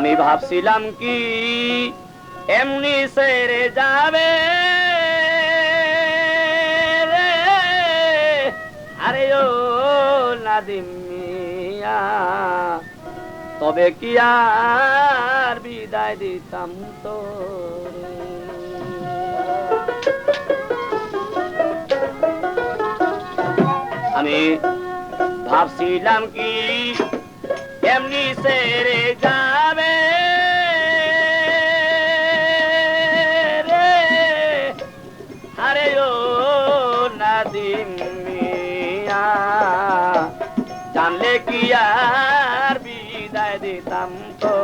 আমি ভাবছিলাম কি? এমনি সেরে যাবে আরে ও নাদিম মিয়া, তবে কি আর বিদায় দিতাম তো আমি ভাবছিলাম কি? এমনি সেরে যাবে। আরে ও জানলে কি আর বিদায় দিতাম তোরে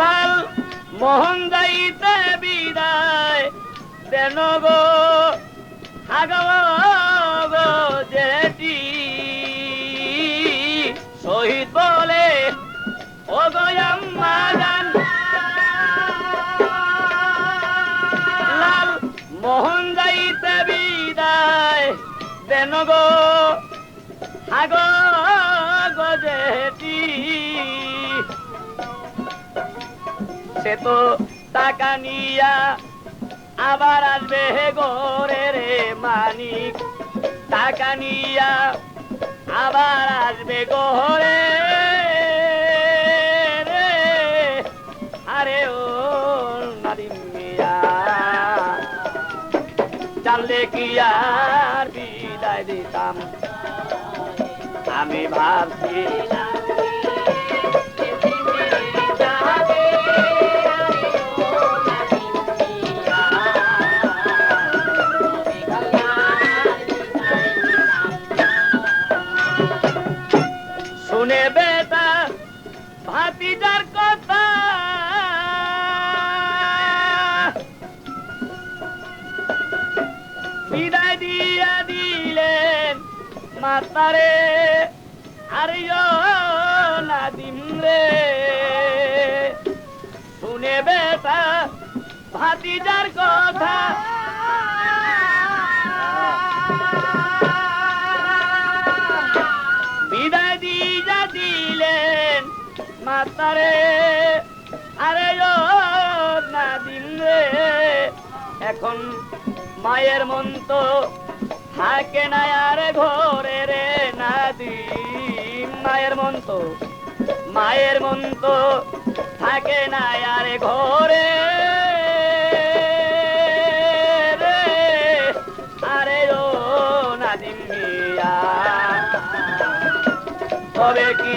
লাল মোহন যাইতে বিদায়। দেন গো হাগব গো জেটি। শহীদ বলে ও গো আম্মা জান। লাল মোহন যাইতে বিদায়। দেন গো হাগ সে তো টাকা নিয়া আবার আসবে গোরে রে মানিক। টাকা নিয়া আবার আসবে গোরে আরে ও নারিম জানলে কি আর বিদায় দিতাম? আমি ভাবছি ভাতিজার কথা। বিদায় দিয়া দিলেন মাতারে আরে নাদিম রে শুনে বেটা ভাতিজার কথা। বিদায় দিয়া দিলেন মাতারে, আরে নাদিম রে, এখন মায়ের মন তো থাকে না আর ঘরে রে নাদিম। মায়ের মন তো, মায়ের মন তো থাকে না আর ঘরে আরে ও তবে কি